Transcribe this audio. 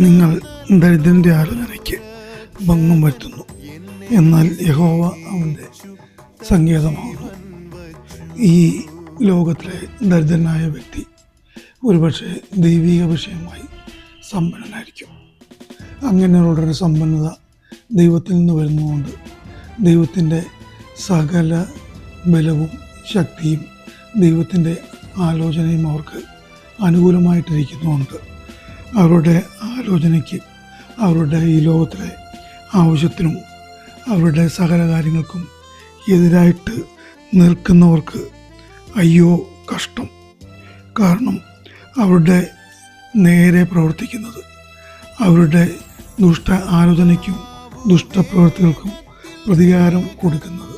നിങ്ങൾ ദരിദ്രന്റെ ആലോചനയ്ക്ക് ഭംഗം വരുത്തുന്നു. എന്നാൽ യഹോവ അവന്റെ സങ്കേതമാകുന്നു. ഈ ലോകത്തിലെ ദരിദ്രനായ വ്യക്തി ഒരുപക്ഷെ ദൈവിക വിഷയമായി സമ്പന്നനായിരിക്കും. അങ്ങനെയുള്ളൊരു സമ്പന്നത ദൈവത്തിൽ നിന്ന് വരുന്നതുകൊണ്ട് ദൈവത്തിന്റെ സകല ബലവും ശക്തിയും ദൈവത്തിന്റെ ആലോചനയും അവർക്ക് അനുകൂലമായിട്ടിരിക്കുന്നുണ്ട് അവരുടെ ആലോചനയ്ക്ക് അവരുടെ ഈ ലോകത്തിലെ ആവശ്യത്തിനും അവരുടെ സകല കാര്യങ്ങൾക്കും എതിരായിട്ട് നിൽക്കുന്നവർക്ക് അയ്യോ കഷ്ടം. കാരണം അവരുടെ നേരെ പ്രവർത്തിക്കുന്നത് അവരുടെ ദുഷ്ട ആലോചനയ്ക്കും ദുഷ്ടപ്രവൃത്തികൾക്കും പ്രതികാരം കൊടുക്കുന്നത്.